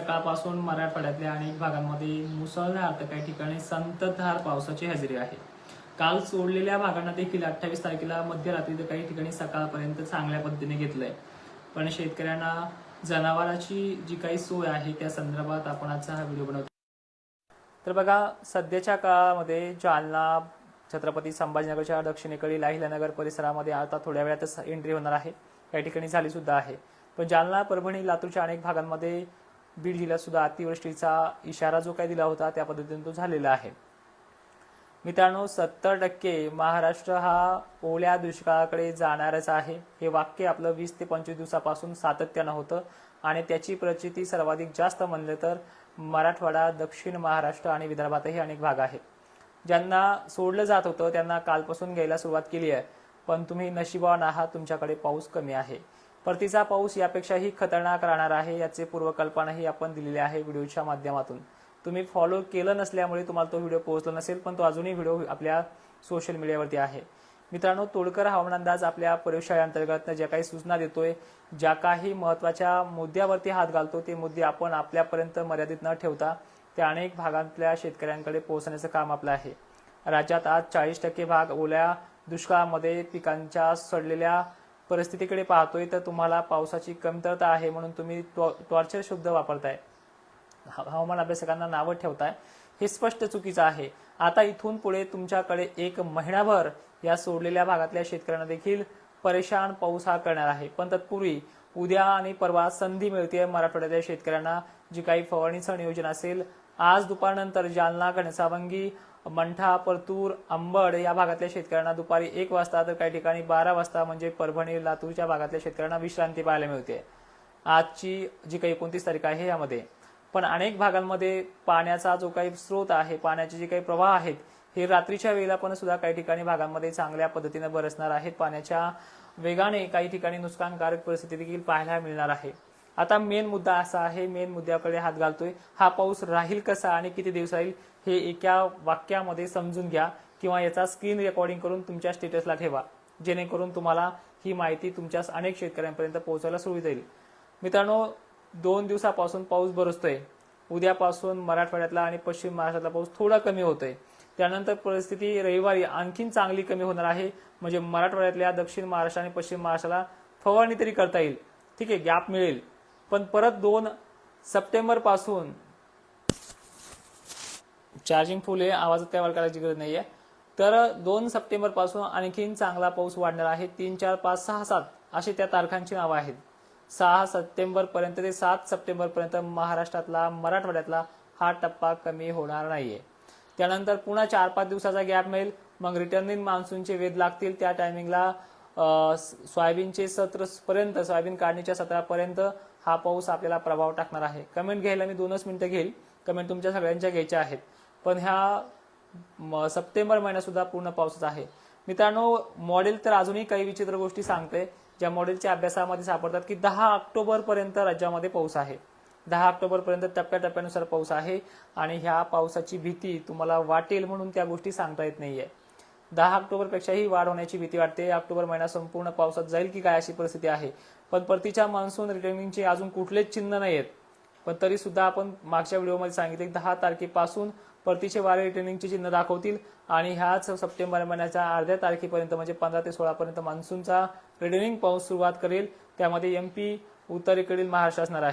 सकाळपासून मराठवाड्यातल्या अनेक भागांमध्ये मुसळधार तर काही ठिकाणी संततधार पावसाची हजेरी आहे. काल सोडलेल्या भागांना देखील अठ्ठावीस तारखेला मध्यरात्री तर काही ठिकाणी सकाळपर्यंत चांगल्या पद्धतीने घेतलंय. पण शेतकऱ्यांना जनावरांची जी काही सोय आहे त्या संदर्भात आपण आजचा हा व्हिडिओ बनवतो. तर बघा सध्याच्या काळामध्ये जालना छत्रपती संभाजीनगरच्या दक्षिणेकडील अहिल्यानगर परिसरामध्ये आता थोड्या वेळातच एंट्री होणार आहे. काही ठिकाणी झाली सुद्धा आहे. पण जालना परभणी लातूरच्या अनेक भागांमध्ये बीड जिल्ह्यात सुद्धा अतिवृष्टीचा इशारा जो काही दिला होता त्या पद्धतीने तो झालेला आहे. मित्रांनो सत्तर टक्के महाराष्ट्र हा ओल्या दुष्काळाकडे जाणारच आहे. हे वाक्य आपलं वीस ते पंचवीस दिवसापासून सातत्यानं होतं आणि त्याची प्रचिती सर्वाधिक जास्त म्हणले तर मराठवाडा दक्षिण महाराष्ट्र आणि विदर्भातही अनेक भाग आहे. ज्यांना सोडलं जात होतं त्यांना कालपासून घ्यायला सुरुवात केली आहे. पण तुम्ही नशिबान आहात तुमच्याकडे पाऊस कमी आहे. परतीचा पाऊस यापेक्षाही खतरनाक राहणार आहे याचे पूर्वकल्पनाही आपण दिलेली आहे व्हिडिओच्या माध्यमातून. तुम्ही फॉलो केलं नसल्यामुळे तुम्हाला तो व्हिडिओ पोहोचला नसेल पण तो अजूनही व्हिडिओ आपल्या सोशल मीडियावरती आहे. मित्रांनो तोडकर हवामान अंदाज आपल्या प्रयोगशाळेअंतर्गत ज्या काही सूचना देतोय ज्या काही महत्त्वाच्या मुद्द्यावरती हात घालतो ते मुद्दे आपण आपल्यापर्यंत मर्यादित न ठेवता त्या अनेक भागातल्या शेतकऱ्यांकडे पोहोचण्याचं काम आपलं आहे. राज्यात आज चाळीस टक्के भाग ओल्या दुष्काळामध्ये पिकांच्या सडलेल्या परिस्थितीकडे पाहतोय तर तुम्हाला पावसाची कमतरता आहे म्हणून तुम्ही टॉर्चर शब्द वापरताय. हवामान अभ्यासकांना नावं ठेवताय. हे स्पष्ट चुकीचं आहे. आता इथून पुढे तुमच्याकडे एक महिनाभर या सोडलेल्या भागातल्या शेतकऱ्यांना देखील परेशान पाऊस हा करणार आहे. पण तत्पूर्वी उद्या आणि परवा संधी मिळते मराठवाड्यातल्या शेतकऱ्यांना. जी काही फवारणीचं नियोजन असेल आज दुपारनंतर जालना घनसावंगी मंठा परतूर अंबड या भागातल्या शेतकऱ्यांना दुपारी एक वाजता तर काही ठिकाणी बारा वाजता म्हणजे परभणी लातूरच्या भागातल्या शेतकऱ्यांना विश्रांती पाहायला मिळते. आजची जी काही एकोणतीस तारीख आहे यामध्ये. पण अनेक भागांमध्ये पाण्याचा जो काही स्रोत आहे पाण्याचे जे काही प्रवाह आहेत हे रात्रीच्या वेळेला पण सुद्धा काही ठिकाणी भागांमध्ये चांगल्या पद्धतीने बरसणार आहेत. पाण्याच्या वेगाने काही ठिकाणी नुकसानकारक परिस्थिती देखील पाहायला मिळणार आहे. आता मेन मुद्दा असा आहे मेन मुद्द्याकडे हात घालतोय. हा पाऊस राहील कसा आणि किती दिवस राहील हे एका वाक्यामध्ये समजून घ्या किंवा याचा स्क्रीन रेकॉर्डिंग करून तुमच्या स्टेटसला ठेवा. जेणेकरून तुम्हाला ही माहिती तुमच्या अनेक शेतकऱ्यांपर्यंत पोहोचायला सुरू जाईल मित्रांनो दोन दिवसापासून पाऊस बरसतोय. उद्यापासून मराठवाड्यातला आणि पश्चिम महाराष्ट्रातला पाऊस थोडा कमी होतोय. त्यानंतर परिस्थिती रविवारी आणखीन चांगली कमी होणार आहे. म्हणजे मराठवाड्यातल्या दक्षिण महाराष्ट्र आणि पश्चिम महाराष्ट्राला फवारणी तरी करता येईल. ठीक आहे गॅप मिळेल. पण परत दोन सप्टेंबरपासून चार्जिंग फुल आहे आवाज त्यावर करायची गरज नाहीये. तर दोन सप्टेंबरपासून आणखीन चांगला पाऊस वाढणार आहे. तीन चार पाच सहा सात अशी त्या तारखांची नावं आहेत. सहा सप्टेंबर पर्यंत ते सात सप्टेंबर पर्यंत महाराष्ट्रातला मराठवाड्यातला हा टप्पा कमी होणार नाहीये. त्यानंतर पुन्हा चार पाच दिवसाचा गॅप मिळेल. मग रिटर्निंग मान्सूनचे वेध लागतील त्या टायमिंगला. सोयाबीनचे सत्र पर्यंत सोयाबीन काढणीच्या सत्रापर्यंत हा पाऊस आपल्याला प्रभाव टाकणार आहे. कमेंट घ्यायला मी दोनच मिनिटं घेईल. कमेंट तुमच्या सगळ्यांच्या घ्यायच्या आहेत. पण ह्या सप्टेंबर महिना सुद्धा पूर्ण पावसाचा आहे. मित्रांनो मॉडेल तर अजूनही काही विचित्र गोष्टी सांगते ज्या मॉडेलच्या अभ्यासामध्ये सापडतात की दहा ऑक्टोबर पर्यंत राज्यामध्ये पाऊस आहे. दहा ऑक्टोबरपर्यंत टप्प्याटप्प्यानुसार पाऊस आहे आणि ह्या पावसाची भीती तुम्हाला वाटेल म्हणून त्या गोष्टी सांगता येत नाहीये. दहा ऑक्टोबरपेक्षाही वाढ होण्याची भीती वाटते. ऑक्टोबर महिना संपूर्ण पावसात जाईल की काय अशी परिस्थिती आहे? पण परतीच्या मान्सून रिटर्निंगचे अजून कुठलेच चिन्ह नाही आहेत पण तरी सुद्धा आपण मागच्या व्हिडिओमध्ये सांगितले की दहा तारखेपासून परतीचे वारे रिटर्निंगचे चिन्ह दाखवतील आणि ह्याच सप्टेंबर महिन्याच्या अर्ध्या तारखेपर्यंत म्हणजे पंधरा ते सोळा पर्यंत मान्सूनचा रिटर्निंग पाऊस सुरुवात करेल. त्यामध्ये एमपी उत्तरेकडील महाराष्ट्र असणार आहे.